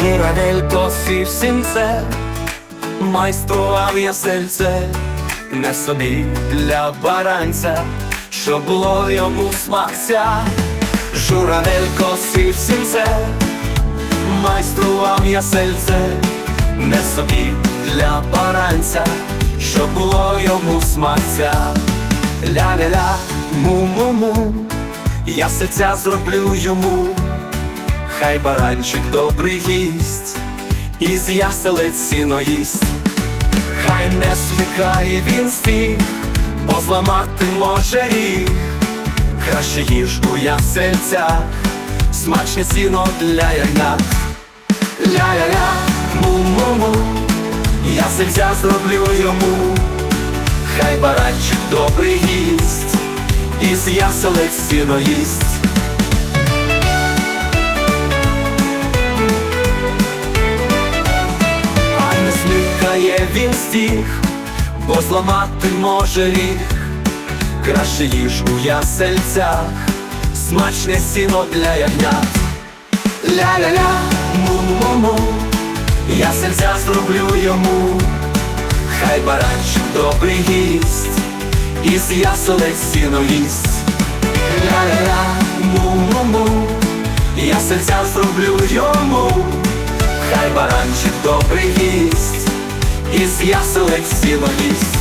Журавелько сів сінце, майстрував я сельце, не собі для баранця, що було йому смакця. Журавелько сів сінце, майстрував я сельце, не собі для баранця, що було йому смакця. Ля-ля-ля, му-му-му, я сельця зроблю йому. Хай баранчик добрий гість, із яселець сіно їсть, хай не смикає він стіг, бо зламати може ріг, краще їж у ясельцях, смачне сіно для ягнят. Ля-ля-ля, му-му-му, ясельця зроблю йому, хай баранчик добрий гість, із яселець сіно їсть. Смикає він стіг, бо зламати може ріг, краще їж у ясельцях, смачне сіно для ягнят. Ля-ля-ля, му-му-му, ясельця зроблю йому, хай баранчик добрий гість, із яселець сіно їсть. Ля-ля-ля, му-му-му, ясельця зроблю йому. Хай баранчик добрий гість, із яселець сіло їсть.